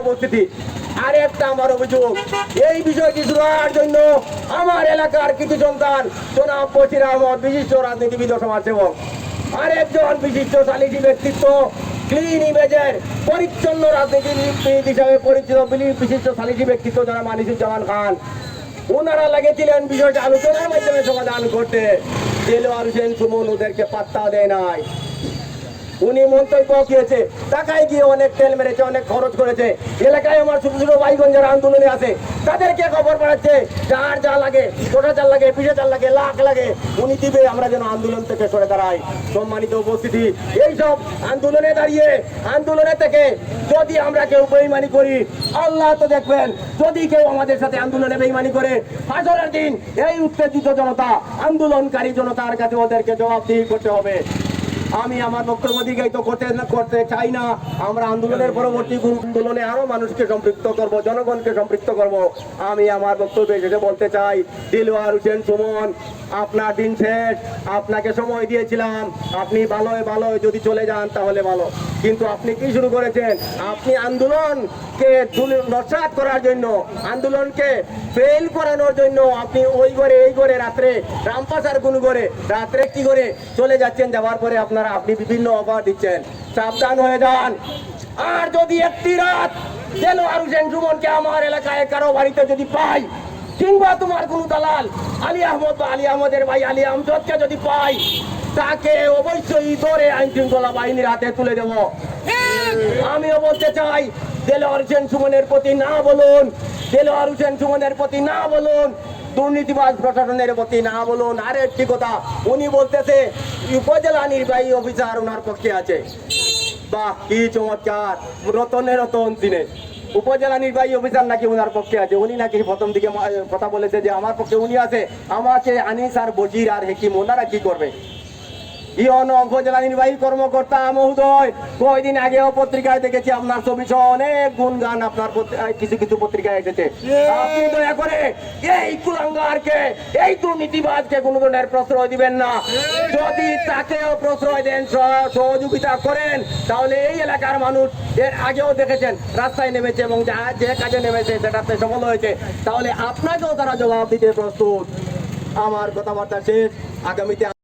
উপস্থিতি। আর আমার অভিযোগ, এই বিষয়টি শুরুর জন্য আমার এলাকার কিছু সন্তান, জনাব বশির আহমদ, বিশিষ্ট রাজনীতিবিদ সমাজসেবক আরেকজন বিশিষ্ট সালিসি ব্যক্তিত্ব ক্লিন ইমেজের পরিচ্ছন্ন রাজনীতিবিদ হিসাবে পরিচিত বিশিষ্ট সালিসি ব্যক্তিত্ব যারা মানিসুজ্জামান খান। ওনারা লেগেছিলেন বিষয়টা আলোচনার মাধ্যমে সমাধান করতে। দেলোয়ার হোসেন সুমন ওদেরকে পাত্তা দেয় নাই। উনি মন্তব্য কিয়েছে টাকায় গিয়ে অনেক তেল মেরেছে, অনেক খরচ করেছে। এলাকায় আমার ছোট ছোট ভাইগঞ্জ যারা আন্দোলনে আছে, তাদেরকে খবর পাঠাচ্ছে, যার যা লাগে ছোটা চাল লাগে, পিঠে চাল লাগে, লাখ লাগে, উনি দিবে, আমরা যেন আন্দোলন থেকে সরে দাঁড়াই। সম্মানিত উপস্থিতি, এইসব আন্দোলনে দাঁড়িয়ে, আন্দোলনে থেকে যদি আমরা কেউ বেইমানি করি, আল্লাহ তো দেখবেন, যদি কেউ আমাদের সাথে আন্দোলনে বেইমানি করে, হাজারের দিন এই উত্তেজিত জনতা, আন্দোলনকারী জনতার কাছে ওদেরকে জবাবদিহি করতে হবে। আমি আমার বক্তব্য দিকেই তো করতে করতে চাই না। আমরা আন্দোলনের পরবর্তী আন্দোলনে আরও মানুষকে সম্পৃক্ত করব, জনগণকে সম্পৃক্ত করব। আমি আমার বক্তব্যে শেষে বলতে চাই, দিলওয়ার হোসেন সুমন আপনার দিন শেষ। আপনাকে সময় দিয়েছিলাম। আপনি ভালোয় ভালোয় যদি চলে যান, তাহলে ভালো। কিন্তু আপনি কি শুরু করেছেন? আপনি আন্দোলনকে নস্যাৎ করার জন্য, আন্দোলনকে ফেল করানোর জন্য আপনি ওই করে এই করে রাত্রে রামপাসার গুণ করে রাত্রে কি করে চলে যাচ্ছেন? যাওয়ার পরে আপনারা, আপনি বিভিন্ন অফার দিচ্ছেন। সাবধান হয়ে যান। আর যদি একটি রাত যেন আরু সেন সুমনকে আমার এলাকায় কারও বাড়িতে যদি পাই কিংবা তোমার কোন দালাল, আলী আহমদ বা আলী আহমদের ভাই আলী আমজদকে যদি পাই, তাকে অবশ্যই ধরে আইন শৃঙ্খলা বাহিনীর হাতে তুলে দেব। আমিও বলতে চাই, দেলোয়ার হোসেন সুমনের প্রতি না বলুন, দেলোয়ার হোসেন সুমনের প্রতি না বলুন, দুর্নীতিবাজ প্রশাসনের প্রতি না বলুন। আর একটি কথা, উনি বলতেছে, উপজেলা নির্বাহী অফিসার ওনার পক্ষে আছে। বাহ, কি চমৎকার, রতনে রতন দিনে উপজেলা নির্বাহী অফিসার নাকি ওনার পক্ষে আছে? উনি নাকি প্রথম দিকে কথা বলেছে যে, আমার পক্ষে উনি আছে। আমাকে আনিস আর বজির আর হেকিম, ওনারা কি করবে? ইয়ন উপজেলা নির্বাহী কর্মকর্তা মহোদয় কয়দিন আগেও পত্রিকায় দেখেছি আপনার ছবি সহ অনেক গুণগান আপনার কিছু কিছু পত্রিকায় এসেছে। আপনি দয়া করে এই কুলাঙ্গারকে এই দুর্নীতিবাজকে কোনো ধরনের প্রশ্রয় দিবেন না। যদি তাকেও প্রশ্রয় দেন সহ- সহযোগিতা করেন তাহলে এই এলাকার মানুষ এর আগেও দেখেছেন রাস্তায় নেমেছে এবং যা যে কাজে নেমেছে সেটাতে সফল হয়েছে। তাহলে আপনাকেও তারা জবাব দিতে প্রস্তুত। আমার কথাবার্তা শেষ। আগামীতে